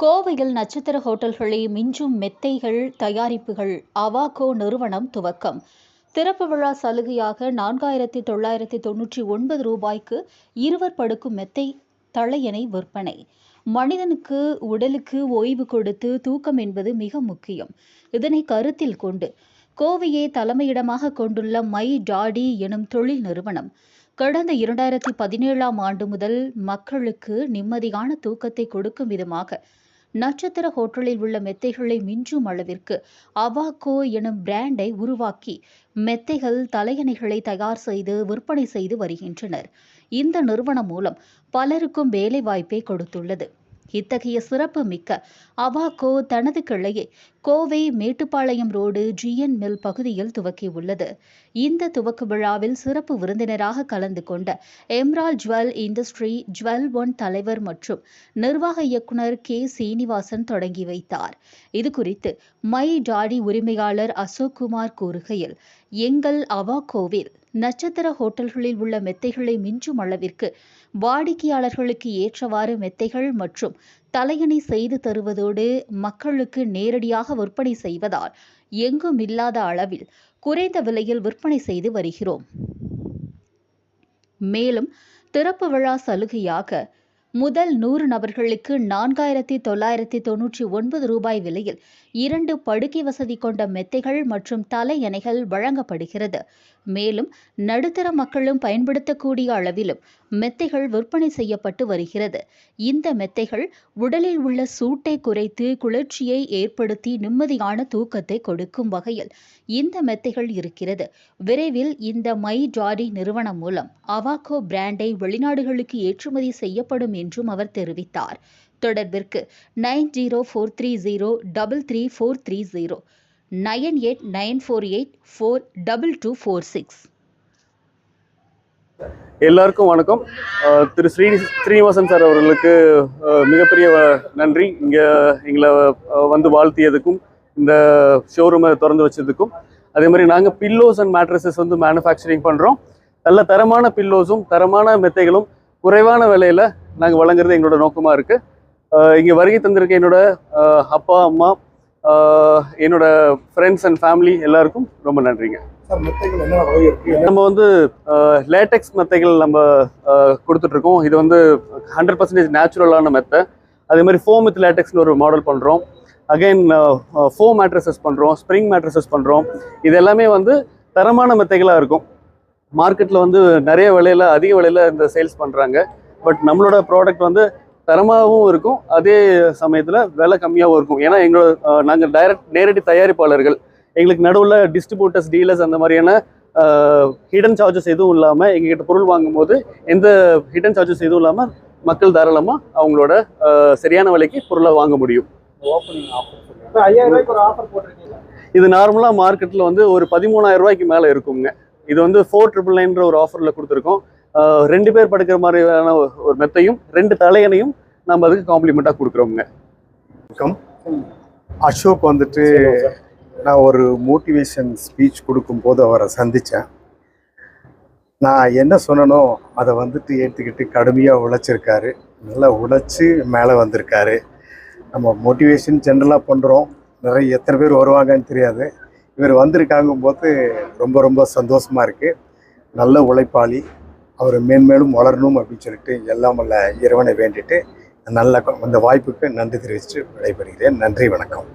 கோவையில் நட்சத்திர ஹோட்டல்களை மிஞ்சும் மெத்தைகள் தயாரிப்புகள் அவாகோ நிறுவனம் துவக்கம். திறப்பு விழா சலுகையாக நான்காயிரத்தி தொள்ளாயிரத்தி தொன்னூற்றி ஒன்பது ரூபாய்க்கு இருவர் படுக்கும் மெத்தை தலையணை விற்பனை. மனிதனுக்கு உடலுக்கு ஓய்வு கொடுத்து தூக்கம் என்பது மிக முக்கியம். இதனை கருத்தில் கொண்டு கோவையை தலைமையிடமாக கொண்டுள்ள மை டாடி எனும் தொழில் நிறுவனம் கடந்த இரண்டாயிரத்தி பதினேழாம் ஆண்டு முதல் மக்களுக்கு நிம்மதியான தூக்கத்தை கொடுக்கும் விதமாக நட்சத்திர ஹோட்டலில் உள்ள மெத்தைகளை மிஞ்சும் அளவிற்கு அவாகோ எனும் பிராண்டை உருவாக்கி மெத்தைகள் தலையணைகளை தயார் செய்து விற்பனை செய்து வருகின்றனர். இந்த நிறுவனம் மூலம் பலருக்கும் வேலைவாய்ப்பை கொடுத்துள்ளது. இத்தகைய சிறப்பு மிக்க அவாகோ தனது கிளையை Kovai Mettupalayam road G N பகுதியில் துவக்கியுள்ளது. இந்த துவக்க விழாவில் சிறப்பு விருந்தினராக கலந்து கொண்ட Emerald Jewel Industry Jewel One தலைவர் மற்றும் நிர்வாக இயக்குநர் கே. சீனிவாசன் தொடங்கி வைத்தார். இதுகுறித்து மை டாடி உரிமையாளர் அசோக் குமார் கூறுகையில் எங்கள் அவாகோவில் நட்சத்திர ஹோட்டல்களில் உள்ள மெத்தைகளை மிஞ்சும் அளவிற்கு வாடிக்கையாளர்களுக்கு ஏற்றவாறு மெத்தைகள் மற்றும் தலையணை செய்து தருவதோடு மக்களுக்கு நேரடியாக விற்பனை செய்வதால் எங்கும் இல்லாத அளவில் குறைந்த விலையில் விற்பனை செய்து வருகிறோம். மேலும் திறப்பு விழா சலுகையாக முதல் நூறு நபர்களுக்கு நான்காயிரத்தி தொள்ளாயிரத்தி தொன்னூற்றி ஒன்பது ரூபாய் விலையில் இரண்டு படுக்கை வசதி கொண்ட மெத்தைகள் மற்றும் தலையணைகள் வழங்கப்படுகிறது. மேலும் நடுத்தர மக்களும் பயன்படுத்தக்கூடிய அளவிலும் மெத்தைகள் விற்பனை செய்யப்பட்டு வருகிறது. இந்த மெத்தைகள் உடலில் உள்ள சூட்டை குறைத்து குளிர்ச்சியை ஏற்படுத்தி நிம்மதியான தூக்கத்தை கொடுக்கும் வகையில் இந்த மெத்தைகள் இருக்கிறது. விரைவில் இந்த மை ஜாரி நிறுவனம் மூலம் அவாகோ பிராண்டை வெளிநாடுகளுக்கு ஏற்றுமதி செய்யப்படும் என்றும் அவர் தெரிவித்தார். தொடர்பிற்கு nine zero four three zero double three four three zero nine eight nine four eight four double two four six. எல்லாருக்கும் வணக்கம். திரு ஸ்ரீ ஸ்ரீனிவாசன் சார் அவர்களுக்கு மிகப்பெரிய நன்றி. இங்கே எங்களை வந்து வாழ்த்தியதுக்கும் இந்த ஷோரூமை திறந்து வச்சதுக்கும். அதே மாதிரி நாங்கள் பில்லோஸ் அண்ட் மேட்ரஸஸ் வந்து மேனுஃபேக்சரிங் பண்ணுறோம் நல்ல தரமான பில்லோஸும் தரமான மெத்தைகளும் குறைவான விலையில் நாங்கள் வழங்குறது எங்களோட நோக்கமாக இருக்குது இங்கே வருகை தந்திருக்க என்னோட அப்பா அம்மா என்னோட ஃப்ரெண்ட்ஸ் அண்ட் ஃபேமிலி எல்லாருக்கும் ரொம்ப நன்றிங்க. நம்ம வந்து லேட்டெக்ஸ் மெத்தைகள் நம்ம கொடுத்துட்ருக்கோம். இது வந்து ஹண்ட்ரட் பர்சன்டேஜ் நேச்சுரலான மெத்தை. அதே மாதிரி ஃபோம் வித் லேட்டெக்ஸ்னு ஒரு மாடல் பண்ணுறோம் அகைன் ஃபோம் மேட்ரஸஸ் பண்ணுறோம் ஸ்ப்ரிங் மேட்ரஸஸ் பண்ணுறோம் இது எல்லாமே வந்து தரமான மெத்தைகளாக இருக்கும். மார்க்கெட்டில் வந்து நிறைய விலையில அதிக விலையில இந்த சேல்ஸ் பண்ணுறாங்க பட் நம்மளோட ப்ராடக்ட் வந்து தரமாகவும் இருக்கும். அதே சமயத்தில் விலை கம்மியாகவும் இருக்கும். ஏன்னா எங்களோட நாங்கள் டைரக்ட் நேரடி தயாரிப்பாளர்கள். எங்களுக்கு நடுவில் டிஸ்ட்ரிபியூட்டர்ஸ் டீலர்ஸ் அந்த மாதிரியான ஹிடன் சார்ஜஸ் எதுவும் இல்லாமல் எங்ககிட்ட பொருள் வாங்கும்போது எந்த ஹிடன் சார்ஜஸ் எதுவும் இல்லாமல் மக்கள் தாராளமாக அவங்களோட சரியான விலைக்கு பொருளை வாங்க முடியும். இது நார்மலாக மார்க்கெட்டில் வந்து ஒரு பதிமூணாயிரம் ரூபாய்க்கு மேலே இருக்குங்க. இது வந்து ஃபோர் ட்ரிபிள் நைன்ற ஒரு ஆஃபரில் கொடுத்துருக்கோம். ரெண்டு பேர் படுக்கிற மாதிரியான ஒரு மெத்தையும் ரெண்டு தலையணையும் நம்ம அதுக்கு காம்ப்ளிமெண்ட்டாக கொடுக்குறோங்க அசோக் வந்துட்டு நான் ஒரு மோட்டிவேஷன் ஸ்பீச் கொடுக்கும்போது அவரை சந்தித்தேன் நான் என்ன சொன்னனோ அதை வந்துட்டு ஏற்றுக்கிட்டு கடுமையாக உழைச்சிருக்காரு. நல்லா உழைச்சி மேலே வந்திருக்காரு. நம்ம மோட்டிவேஷன் ஜென்ரலாக பண்ணுறோம் நிறைய எத்தனை பேர் வருவாங்கன்னு தெரியாது. இவர் வந்திருக்காங்கும் போது ரொம்ப ரொம்ப சந்தோஷமாக இருக்குது நல்ல உழைப்பாளி. அவர் மேன்மேலும் வளரணும் அப்படின்னு சொல்லிட்டு எல்லாம் வல்ல இறைவனை வேண்டிட்டு நல்ல அந்த வாய்ப்புக்கு நன்றி தெரிவித்து விடைபெறுகிறேன். நன்றி வணக்கம்.